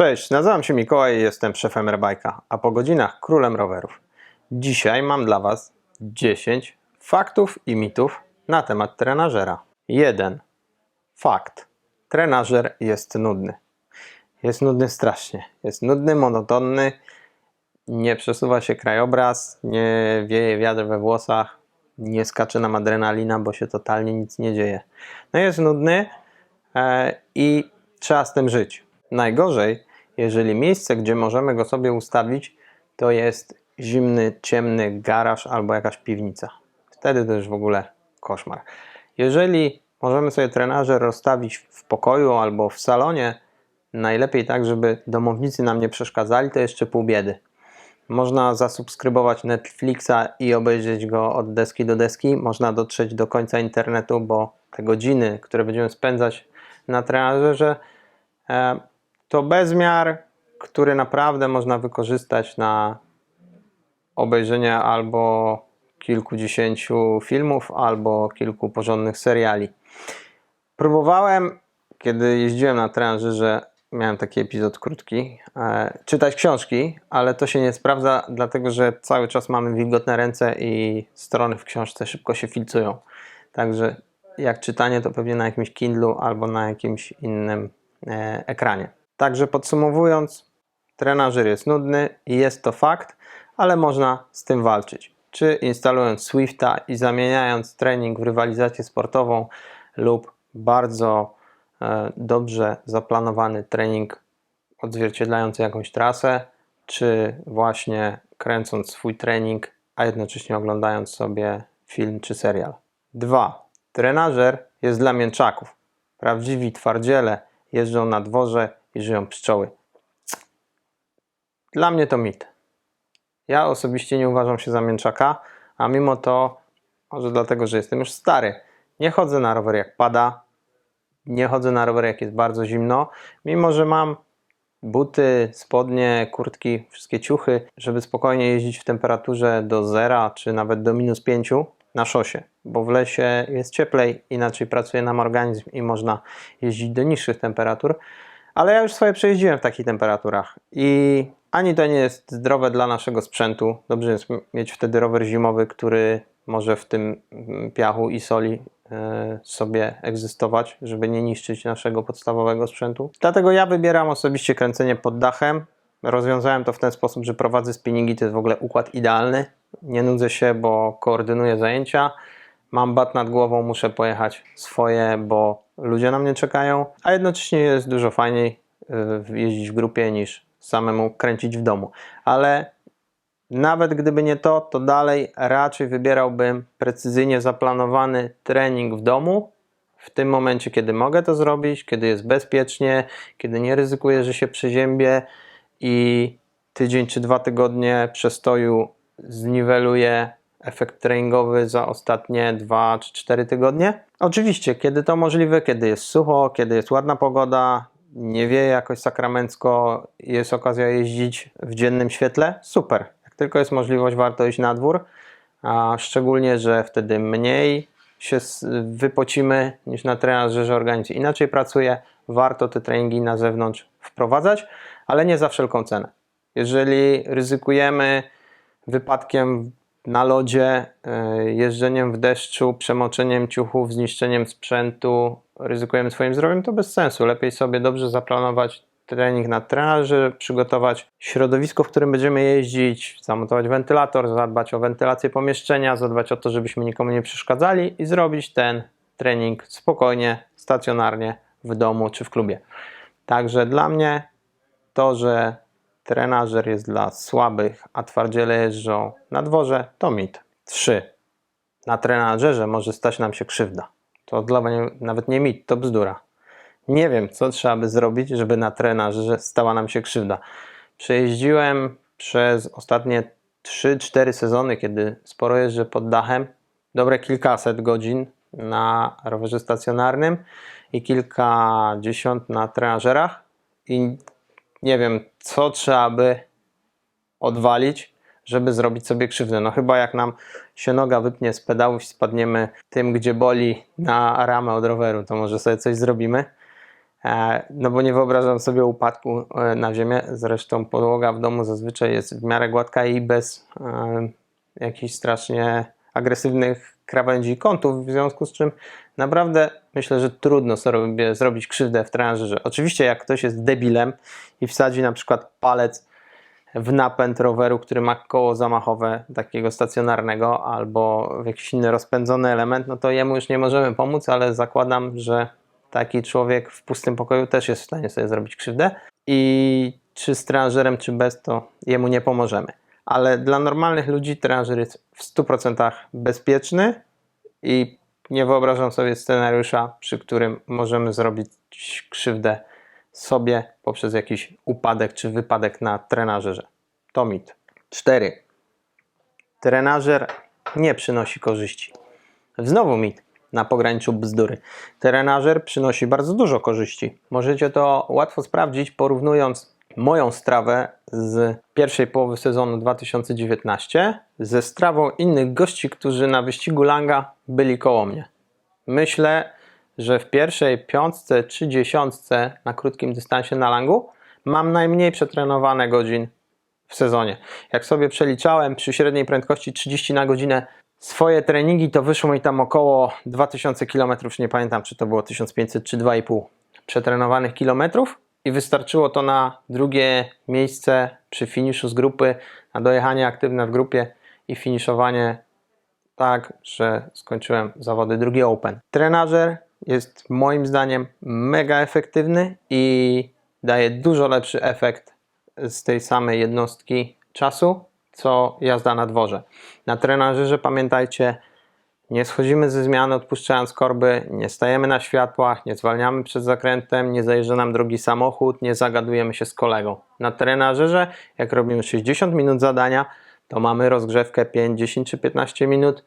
Cześć, nazywam się Mikołaj i jestem szefem Rebajka, a po godzinach królem rowerów. Dzisiaj mam dla Was 10 faktów i mitów na temat trenażera. 1. Fakt. Trenażer jest nudny. Jest nudny strasznie. Jest nudny, monotonny, nie przesuwa się krajobraz, nie wieje wiatr we włosach, nie skacze nam adrenalina, bo się totalnie nic nie dzieje. No jest nudny e, i trzeba z tym żyć. Najgorzej, jeżeli miejsce, gdzie możemy go sobie ustawić, to jest zimny, ciemny garaż albo jakaś piwnica. Wtedy to już w ogóle koszmar. Jeżeli możemy sobie trenażer rozstawić w pokoju albo w salonie, najlepiej tak, żeby domownicy nam nie przeszkadzali, to jeszcze pół biedy. Można zasubskrybować Netflixa i obejrzeć go od deski do deski. Można dotrzeć do końca internetu, bo te godziny, które będziemy spędzać na trenażerze, to bezmiar, który naprawdę można wykorzystać na obejrzenie albo kilkudziesięciu filmów, albo kilku porządnych seriali. Próbowałem, kiedy jeździłem na trenażerze, miałem taki epizod krótki, e, czytać książki, ale to się nie sprawdza, dlatego że cały czas mamy wilgotne ręce i strony w książce szybko się filcują. Także jak czytanie, to pewnie na jakimś Kindlu albo na jakimś innym e, ekranie. Także podsumowując, trenażer jest nudny i jest to fakt, ale można z tym walczyć. Czy instalując Swifta i zamieniając trening w rywalizację sportową lub bardzo e, dobrze zaplanowany trening odzwierciedlający jakąś trasę, czy właśnie kręcąc swój trening, a jednocześnie oglądając sobie film czy serial. 2. Trenażer jest dla mięczaków. Prawdziwi twardziele jeżdżą na dworze i żyją pszczoły. Dla mnie to mit. Ja osobiście nie uważam się za mięczaka, a mimo to, może dlatego, że jestem już stary, nie chodzę na rower jak pada, nie chodzę na rower jak jest bardzo zimno, mimo że mam buty, spodnie, kurtki, wszystkie ciuchy, żeby spokojnie jeździć w temperaturze do zera czy nawet do minus 5 na szosie, bo w lesie jest cieplej, inaczej pracuje nam organizm i można jeździć do niższych temperatur. Ale ja już swoje przejeździłem w takich temperaturach i ani to nie jest zdrowe dla naszego sprzętu. Dobrze jest mieć wtedy rower zimowy, który może w tym mm, piachu i soli e, sobie egzystować, żeby nie niszczyć naszego podstawowego sprzętu. Dlatego ja wybieram osobiście kręcenie pod dachem. Rozwiązałem to w ten sposób, że prowadzę spinningi, to jest w ogóle układ idealny. Nie nudzę się, bo koordynuję zajęcia. Mam bat nad głową, muszę pojechać swoje, bo ludzie na mnie czekają, a jednocześnie jest dużo fajniej y, jeździć w grupie niż samemu kręcić w domu. Ale nawet gdyby nie to, to dalej raczej wybierałbym precyzyjnie zaplanowany trening w domu. W tym momencie, kiedy mogę to zrobić, kiedy jest bezpiecznie, kiedy nie ryzykuję, że się przeziębię i tydzień czy dwa tygodnie przestoju zniweluję efekt treningowy za ostatnie 2 czy 4 tygodnie. Oczywiście, kiedy to możliwe, kiedy jest sucho, kiedy jest ładna pogoda, nie wieje jakoś sakramencko, jest okazja jeździć w dziennym świetle, super. Jak tylko jest możliwość, warto iść na dwór, a szczególnie, że wtedy mniej się wypocimy niż na trenażerze, że organizm inaczej pracuje. Warto te treningi na zewnątrz wprowadzać, ale nie za wszelką cenę. Jeżeli ryzykujemy wypadkiem na lodzie, e, jeżdżeniem w deszczu, przemoczeniem ciuchów, zniszczeniem sprzętu, ryzykujemy swoim zdrowiem, to bez sensu. Lepiej sobie dobrze zaplanować trening na trenaży, przygotować środowisko, w którym będziemy jeździć, zamontować wentylator, zadbać o wentylację pomieszczenia, zadbać o to, żebyśmy nikomu nie przeszkadzali i zrobić ten trening spokojnie, stacjonarnie w domu czy w klubie. Także dla mnie to, że trenażer jest dla słabych, a twardziele jeżdżą na dworze, to mit. 3. Na trenażerze może stać nam się krzywda. To dla mnie nawet nie mit, to bzdura. Nie wiem, co trzeba by zrobić, żeby na trenażerze stała nam się krzywda. Przejeździłem przez ostatnie 3-4 sezony, kiedy sporo jeżdżę pod dachem, dobre kilkaset godzin na rowerze stacjonarnym i kilkadziesiąt na trenażerach i nie wiem, co trzeba by odwalić, żeby zrobić sobie krzywdę. No chyba jak nam się noga wypnie z pedałów i spadniemy tym, gdzie boli na ramę od roweru, to może sobie coś zrobimy. E, No bo nie wyobrażam sobie upadku e, na ziemię. Zresztą podłoga w domu zazwyczaj jest w miarę gładka i bez e, jakichś strasznie agresywnych krawędzi kątów, w związku z czym naprawdę myślę, że trudno sobie zrobić krzywdę w trenażerze. Oczywiście jak ktoś jest debilem i wsadzi na przykład palec w napęd roweru, który ma koło zamachowe takiego stacjonarnego albo w jakiś inny rozpędzony element, no to jemu już nie możemy pomóc, ale zakładam, że taki człowiek w pustym pokoju też jest w stanie sobie zrobić krzywdę i czy z trenażerem, czy bez, to jemu nie pomożemy. Ale dla normalnych ludzi trenażer jest w 100% bezpieczny i nie wyobrażam sobie scenariusza, przy którym możemy zrobić krzywdę sobie poprzez jakiś upadek czy wypadek na trenażerze. To mit. 4. Trenażer nie przynosi korzyści. Znowu mit na pograniczu bzdury. Trenażer przynosi bardzo dużo korzyści. Możecie to łatwo sprawdzić porównując moją strawę z pierwszej połowy sezonu 2019 ze strawą innych gości, którzy na wyścigu Langa byli koło mnie. Myślę, że w pierwszej piątce czy dziesiątce na krótkim dystansie na Langu mam najmniej przetrenowane godzin w sezonie. Jak sobie przeliczałem przy średniej prędkości 30 na godzinę swoje treningi, to wyszło mi tam około 2000 km, nie pamiętam czy to było 1500 czy 2,5 przetrenowanych kilometrów i wystarczyło to na drugie miejsce przy finiszu z grupy, na dojechanie aktywne w grupie i finiszowanie tak, że skończyłem zawody drugi Open. Trenażer jest moim zdaniem mega efektywny i daje dużo lepszy efekt z tej samej jednostki czasu, co jazda na dworze. Na trenażerze pamiętajcie, nie schodzimy ze zmiany odpuszczając korby, nie stajemy na światłach, nie zwalniamy przed zakrętem, nie zajeżdża nam drugi samochód, nie zagadujemy się z kolegą. Na trenażerze, jak robimy 60 minut zadania, to mamy rozgrzewkę 5, 10 czy 15 minut.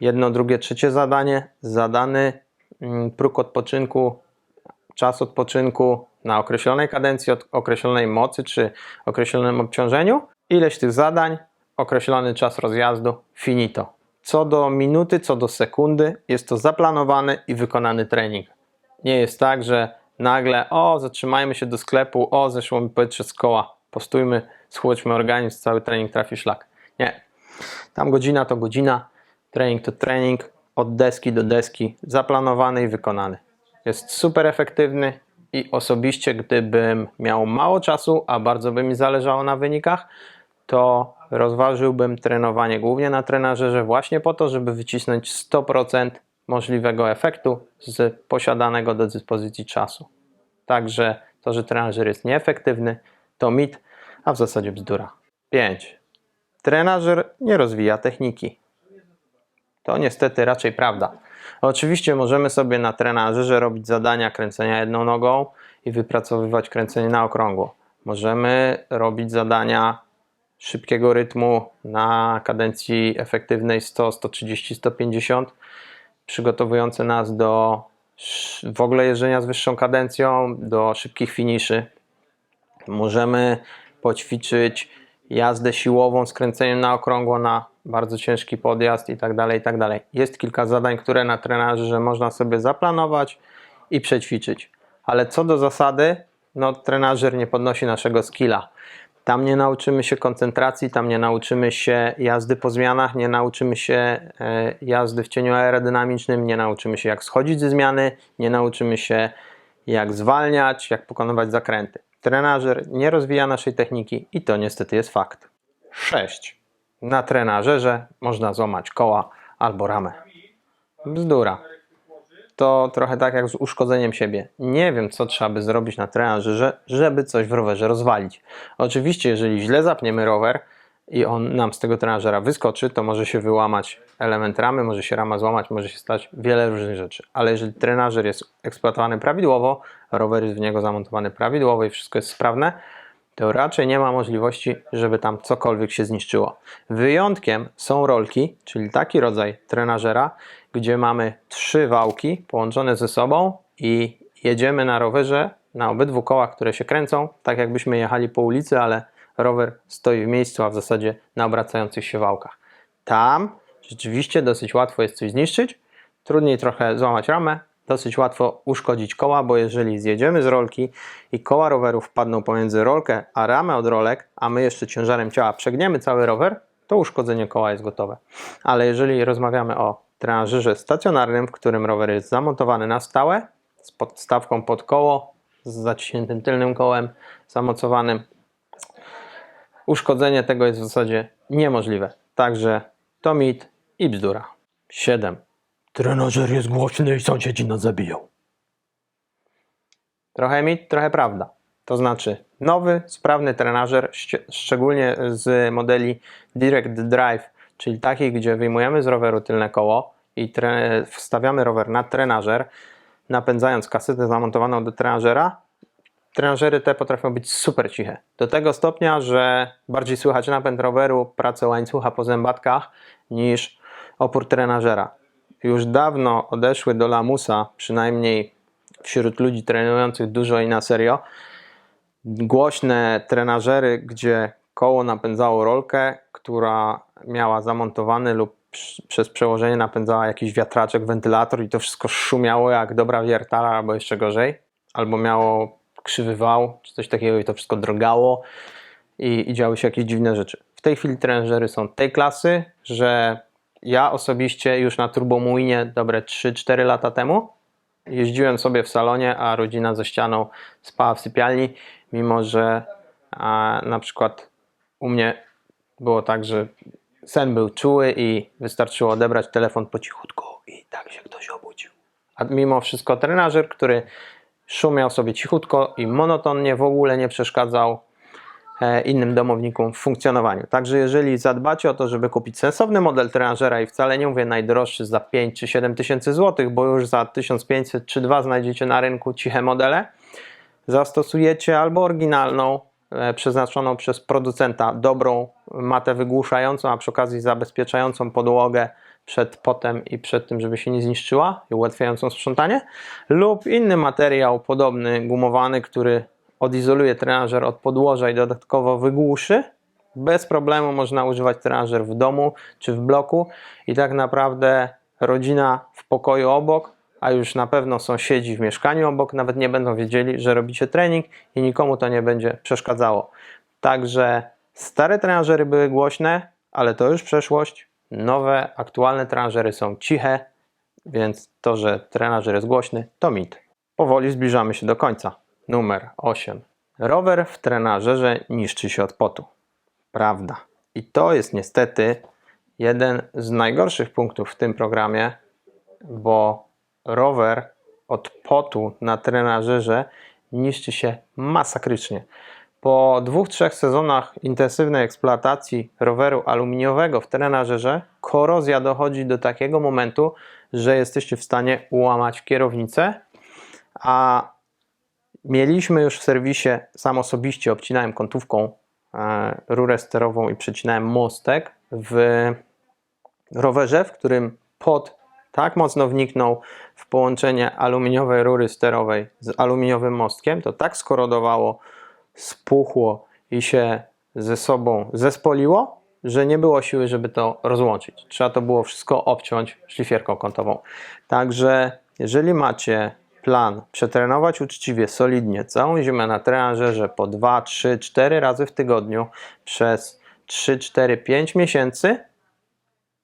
Jedno, drugie, trzecie zadanie, zadany mm, próg odpoczynku, czas odpoczynku na określonej kadencji, określonej mocy czy określonym obciążeniu. Ileś tych zadań, określony czas rozjazdu, finito. Co do minuty, co do sekundy, jest to zaplanowany i wykonany trening. Nie jest tak, że nagle, o, zatrzymajmy się do sklepu, o, zeszło mi powietrze z koła, postójmy, schłodźmy organizm, cały trening trafi szlak. Nie. Tam godzina to godzina, trening to trening, od deski do deski, zaplanowany i wykonany. Jest super efektywny i osobiście, gdybym miał mało czasu, a bardzo by mi zależało na wynikach, to rozważyłbym trenowanie głównie na trenażerze właśnie po to, żeby wycisnąć 100% możliwego efektu z posiadanego do dyspozycji czasu. Także to, że trenażer jest nieefektywny, to mit, a w zasadzie bzdura. 5. Trenażer nie rozwija techniki. To niestety raczej prawda. Oczywiście możemy sobie na trenażerze robić zadania kręcenia jedną nogą i wypracowywać kręcenie na okrągło. Możemy robić zadania szybkiego rytmu na kadencji efektywnej 100, 130, 150, przygotowujące nas do w ogóle jeżdżenia z wyższą kadencją, do szybkich finiszy. Możemy poćwiczyć jazdę siłową z kręceniem na okrągło na bardzo ciężki podjazd i tak dalej, i tak dalej. Jest kilka zadań, które na trenażerze można sobie zaplanować i przećwiczyć. Ale co do zasady, no trenażer nie podnosi naszego skilla. Tam nie nauczymy się koncentracji, tam nie nauczymy się jazdy po zmianach, nie nauczymy się e, jazdy w cieniu aerodynamicznym, nie nauczymy się jak schodzić ze zmiany, nie nauczymy się jak zwalniać, jak pokonywać zakręty. Trenażer nie rozwija naszej techniki i to niestety jest fakt. 6. Na trenażerze można złamać koła albo ramę. Bzdura. To trochę tak jak z uszkodzeniem siebie. Nie wiem, co trzeba by zrobić na trenażerze, żeby coś w rowerze rozwalić. Oczywiście, jeżeli źle zapniemy rower i on nam z tego trenażera wyskoczy, to może się wyłamać element ramy, może się rama złamać, może się stać wiele różnych rzeczy. Ale jeżeli trenażer jest eksploatowany prawidłowo, rower jest w niego zamontowany prawidłowo i wszystko jest sprawne, to raczej nie ma możliwości, żeby tam cokolwiek się zniszczyło. Wyjątkiem są rolki, czyli taki rodzaj trenażera, gdzie mamy trzy wałki połączone ze sobą i jedziemy na rowerze na obydwu kołach, które się kręcą, tak jakbyśmy jechali po ulicy, ale rower stoi w miejscu, a w zasadzie na obracających się wałkach. Tam rzeczywiście dosyć łatwo jest coś zniszczyć, trudniej trochę złamać ramę, dosyć łatwo uszkodzić koła, bo jeżeli zjedziemy z rolki i koła roweru wpadną pomiędzy rolkę a ramę od rolek, a my jeszcze ciężarem ciała przegniemy cały rower, to uszkodzenie koła jest gotowe. Ale jeżeli rozmawiamy o trenażerze stacjonarnym, w którym rower jest zamontowany na stałe, z podstawką pod koło, z zaciśniętym tylnym kołem zamocowanym, uszkodzenie tego jest w zasadzie niemożliwe. Także to mit i bzdura. 7. Trenażer jest głośny i sąsiedzi nas zabiją. Trochę mit, trochę prawda. To znaczy, nowy, sprawny trenażer, szczególnie z modeli Direct Drive, czyli takich, gdzie wyjmujemy z roweru tylne koło i wstawiamy rower na trenażer, napędzając kasetę zamontowaną do trenażera, trenażery te potrafią być super ciche. Do tego stopnia, że bardziej słychać napęd roweru, pracę łańcucha po zębatkach niż opór trenażera. Już dawno odeszły do lamusa, przynajmniej wśród ludzi trenujących dużo i na serio, głośne trenażery, gdzie koło napędzało rolkę, która miała zamontowany lub przez przełożenie napędzała jakiś wiatraczek, wentylator i to wszystko szumiało jak dobra wiertala albo jeszcze gorzej, albo miało krzywy wał czy coś takiego i to wszystko drgało i, i działy się jakieś dziwne rzeczy. W tej chwili trenażery są tej klasy, że ja osobiście już na Turbomuinie dobre 3-4 lata temu jeździłem sobie w salonie, a rodzina ze ścianą spała w sypialni, mimo że a, na przykład u mnie było tak, że sen był czuły i wystarczyło odebrać telefon po cichutku i tak się ktoś obudził. A mimo wszystko trenażer, który szumiał sobie cichutko i monotonnie w ogóle nie przeszkadzał e, innym domownikom w funkcjonowaniu. Także jeżeli zadbacie o to, żeby kupić sensowny model trenażera i wcale nie mówię najdroższy za 5 czy 7 tysięcy złotych, bo już za 1500 czy 2 znajdziecie na rynku ciche modele, zastosujecie albo oryginalną, e, przeznaczoną przez producenta dobrą matę wygłuszającą, a przy okazji zabezpieczającą podłogę przed potem i przed tym, żeby się nie zniszczyła i ułatwiającą sprzątanie, lub inny materiał podobny, gumowany, który odizoluje trenażer od podłoża i dodatkowo wygłuszy. Bez problemu można używać trenażer w domu czy w bloku i tak naprawdę rodzina w pokoju obok, a już na pewno sąsiedzi w mieszkaniu obok nawet nie będą wiedzieli, że robicie trening i nikomu to nie będzie przeszkadzało. Także stare trenażery były głośne, ale to już przeszłość. Nowe, aktualne trenażery są ciche, więc to, że trenażer jest głośny, to mit. Powoli zbliżamy się do końca. Numer 8. Rower w trenażerze niszczy się od potu. Prawda. I to jest niestety jeden z najgorszych punktów w tym programie, bo rower od potu na trenażerze niszczy się masakrycznie. Po dwóch, trzech sezonach intensywnej eksploatacji roweru aluminiowego w trenażerze, korozja dochodzi do takiego momentu, że jesteście w stanie ułamać kierownicę, a mieliśmy już w serwisie, sam osobiście obcinałem kątówką e, rurę sterową i przecinałem mostek w rowerze, w którym pod tak mocno wniknął w połączenie aluminiowej rury sterowej z aluminiowym mostkiem, to tak skorodowało, spuchło i się ze sobą zespoliło, że nie było siły, żeby to rozłączyć. Trzeba to było wszystko obciąć szlifierką kątową. Także jeżeli macie plan przetrenować uczciwie, solidnie całą zimę na trenażerze po 2, 3, 4 razy w tygodniu przez 3, 4, 5 miesięcy,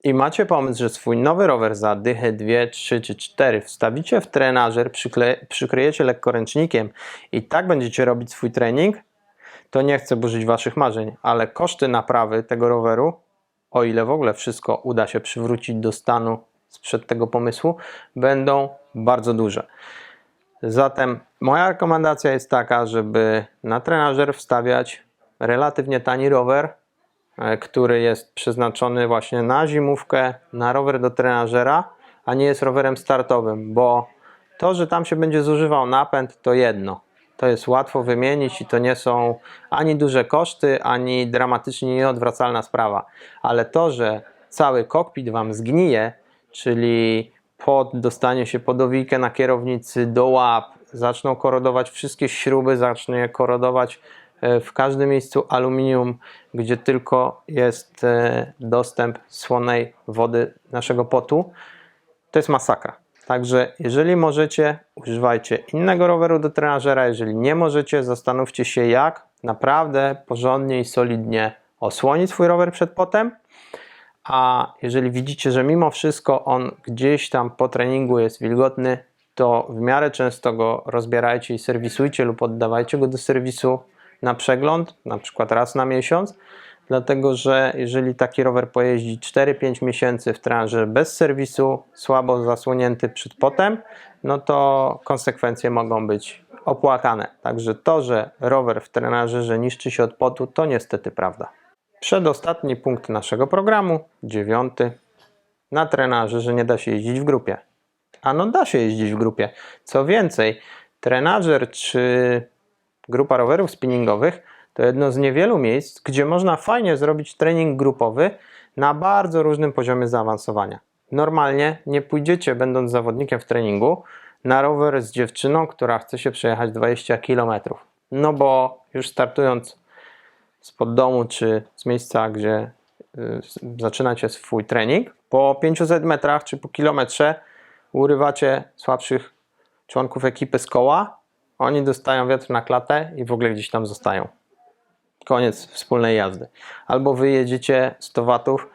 i macie pomysł, że swój nowy rower za dychę 2, 3 czy 4 wstawicie w trenażer, przykryjecie lekkoręcznikiem i tak będziecie robić swój trening, to nie chcę burzyć waszych marzeń, ale koszty naprawy tego roweru, o ile w ogóle wszystko uda się przywrócić do stanu sprzed tego pomysłu, będą bardzo duże. Zatem moja rekomendacja jest taka, żeby na trenażer wstawiać relatywnie tani rower, który jest przeznaczony właśnie na zimówkę, na rower do trenażera, a nie jest rowerem startowym, bo to, że tam się będzie zużywał napęd, to jedno. To jest łatwo wymienić i to nie są ani duże koszty, ani dramatycznie nieodwracalna sprawa. Ale to, że cały kokpit Wam zgnije, czyli pod dostanie się podowikę na kierownicy do łap, zaczną korodować wszystkie śruby, zacznie korodować e, w każdym miejscu aluminium, gdzie tylko jest e, dostęp słonej wody naszego potu, to jest masakra. Także jeżeli możecie, używajcie innego roweru do trenażera. Jeżeli nie możecie, zastanówcie się, jak naprawdę porządnie i solidnie osłonić swój rower przed potem. A jeżeli widzicie, że mimo wszystko on gdzieś tam po treningu jest wilgotny, to w miarę często go rozbierajcie i serwisujcie lub oddawajcie go do serwisu na przegląd, na przykład raz na miesiąc, dlatego że jeżeli taki rower pojeździ 4-5 miesięcy w tranży bez serwisu, słabo zasłonięty przed potem, no to konsekwencje mogą być opłakane. Także to, że rower w trenażerze niszczy się od potu, to niestety prawda. Przedostatni punkt naszego programu, dziewiąty. Na trenażerze nie da się jeździć w grupie. A no da się jeździć w grupie. Co więcej, trenażer czy grupa rowerów spinningowych to jedno z niewielu miejsc, gdzie można fajnie zrobić trening grupowy na bardzo różnym poziomie zaawansowania. Normalnie nie pójdziecie, będąc zawodnikiem w treningu, na rower z dziewczyną, która chce się przejechać 20 km. No bo już startując spod domu czy z miejsca, gdzie y, zaczynacie swój trening, po 500 metrach czy po kilometrze urywacie słabszych członków ekipy z koła, oni dostają wiatr na klatę i w ogóle gdzieś tam zostają. Koniec wspólnej jazdy. Albo wy jedziecie 100 watów,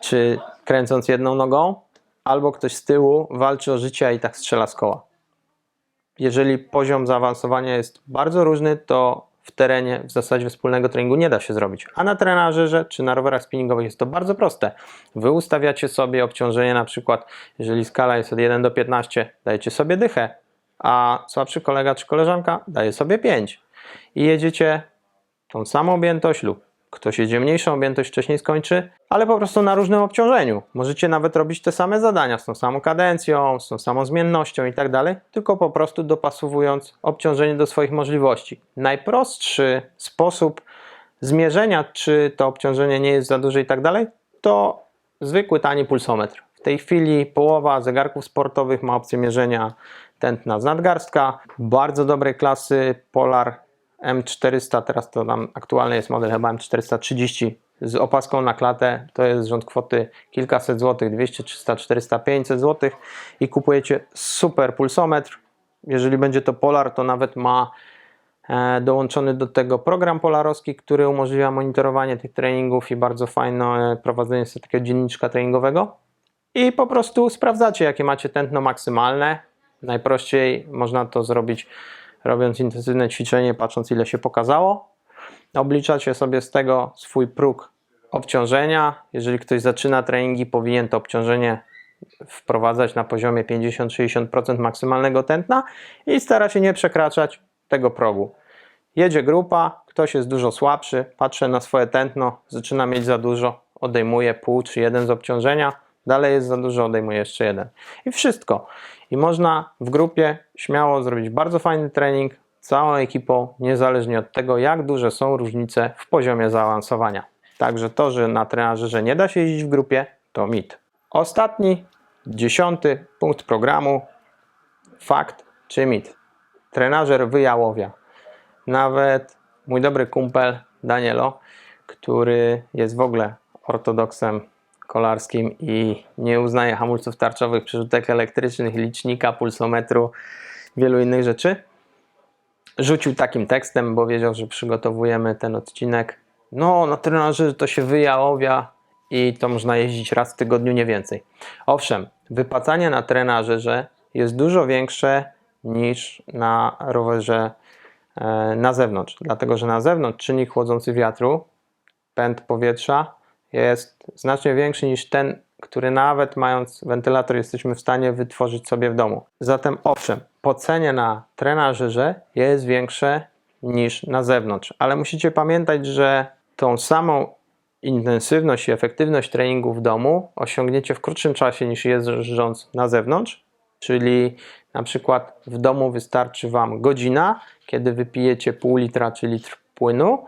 czy kręcąc jedną nogą, albo ktoś z tyłu walczy o życie i tak strzela z koła. Jeżeli poziom zaawansowania jest bardzo różny, to w terenie w zasadzie wspólnego treningu nie da się zrobić. A na trenażerze czy na rowerach spinningowych jest to bardzo proste. Wy ustawiacie sobie obciążenie na przykład, jeżeli skala jest od 1 do 15, dajecie sobie dychę, a słabszy kolega czy koleżanka daje sobie 5. I jedziecie tą samą objętość lub ktoś jedzie mniejszą objętość, wcześniej skończy, ale po prostu na różnym obciążeniu. Możecie nawet robić te same zadania z tą samą kadencją, z tą samą zmiennością i tak dalej, tylko po prostu dopasowując obciążenie do swoich możliwości. Najprostszy sposób zmierzenia, czy to obciążenie nie jest za duże i tak dalej, to zwykły tani pulsometr. W tej chwili połowa zegarków sportowych ma opcję mierzenia tętna z nadgarstka. Bardzo dobrej klasy Polar M400, teraz to tam aktualny jest model chyba M430 z opaską na klatę, to jest rząd kwoty kilkaset złotych, 200, 300, 400, 500 złotych i kupujecie super pulsometr. Jeżeli będzie to Polar, to nawet ma e, dołączony do tego program polarowski, który umożliwia monitorowanie tych treningów i bardzo fajne prowadzenie sobie takiego dzienniczka treningowego. I po prostu sprawdzacie, jakie macie tętno maksymalne. Najprościej można to zrobić robiąc intensywne ćwiczenie, patrząc ile się pokazało. Obliczacie sobie z tego swój próg obciążenia. Jeżeli ktoś zaczyna treningi, powinien to obciążenie wprowadzać na poziomie 50-60% maksymalnego tętna i stara się nie przekraczać tego progu. Jedzie grupa, ktoś jest dużo słabszy, patrzy na swoje tętno, zaczyna mieć za dużo, odejmuje pół czy jeden z obciążenia, dalej jest za dużo, odejmuje jeszcze jeden. I wszystko. I można w grupie śmiało zrobić bardzo fajny trening całą ekipą, niezależnie od tego, jak duże są różnice w poziomie zaawansowania. Także to, że na trenażerze nie da się jeździć w grupie, to mit. Ostatni, dziesiąty punkt programu. Fakt czy mit? Trenażer wyjałowia. Nawet mój dobry kumpel Danielo, który jest w ogóle ortodoksem kolarskim i nie uznaje hamulców tarczowych, przerzutek elektrycznych, licznika, pulsometru, wielu innych rzeczy. Rzucił takim tekstem, bo wiedział, że przygotowujemy ten odcinek. No, na trenażerze to się wyjałowia i to można jeździć raz w tygodniu, nie więcej. Owszem, wypacanie na trenażerze jest dużo większe niż na rowerze e, na zewnątrz, dlatego że na zewnątrz czynnik chłodzący wiatru, pęd powietrza jest znacznie większy niż ten, który nawet mając wentylator jesteśmy w stanie wytworzyć sobie w domu. Zatem owszem, pocenie na trenażerze jest większe niż na zewnątrz, ale musicie pamiętać, że tą samą intensywność i efektywność treningu w domu osiągniecie w krótszym czasie niż jeżdżąc na zewnątrz, czyli na przykład w domu wystarczy Wam godzina, kiedy wypijecie pół litra czy litr płynu,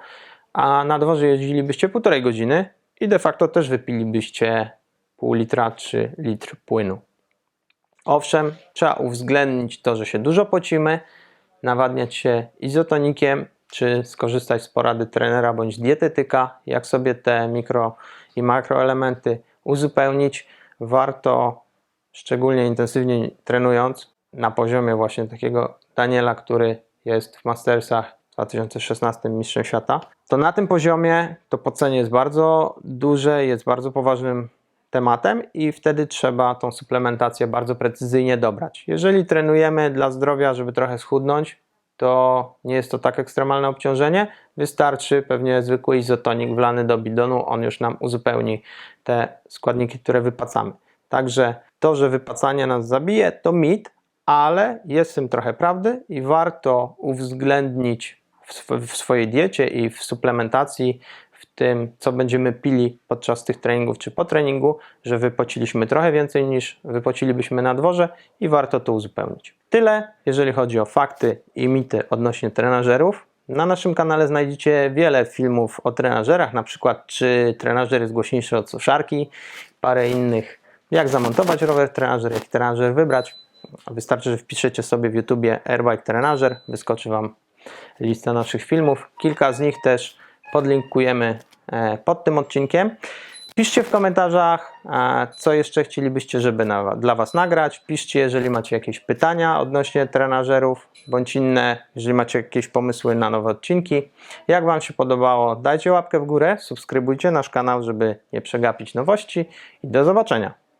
a na dworze jeździlibyście półtorej godziny i de facto też wypilibyście pół litra czy litr płynu. Owszem, trzeba uwzględnić to, że się dużo pocimy, nawadniać się izotonikiem, czy skorzystać z porady trenera bądź dietetyka, jak sobie te mikro i makroelementy uzupełnić. Warto szczególnie intensywnie trenując na poziomie właśnie takiego Daniela, który jest w Mastersach w 2016 mistrzem świata, to na tym poziomie to pocenie jest bardzo duże, jest bardzo poważnym tematem i wtedy trzeba tą suplementację bardzo precyzyjnie dobrać. Jeżeli trenujemy dla zdrowia, żeby trochę schudnąć, to nie jest to tak ekstremalne obciążenie. Wystarczy pewnie zwykły izotonik wlany do bidonu, on już nam uzupełni te składniki, które wypacamy. Także to, że wypacanie nas zabije, to mit, ale jest w tym trochę prawdy i warto uwzględnić w, sw- w swojej diecie i w suplementacji, w tym, co będziemy pili podczas tych treningów czy po treningu, że wypociliśmy trochę więcej niż wypocilibyśmy na dworze i warto to uzupełnić. Tyle, jeżeli chodzi o fakty i mity odnośnie trenażerów. Na naszym kanale znajdziecie wiele filmów o trenażerach, na przykład czy trenażer jest głośniejszy od suszarki, parę innych, jak zamontować rower trenażer, jaki trenażer wybrać. Wystarczy, że wpiszecie sobie w YouTubie Airbike Trenażer, wyskoczy Wam lista naszych filmów. Kilka z nich też podlinkujemy e, pod tym odcinkiem. Piszcie w komentarzach, e, co jeszcze chcielibyście, żeby na, dla Was nagrać. Piszcie, jeżeli macie jakieś pytania odnośnie trenażerów, bądź inne, jeżeli macie jakieś pomysły na nowe odcinki. Jak Wam się podobało, dajcie łapkę w górę, subskrybujcie nasz kanał, żeby nie przegapić nowości i do zobaczenia.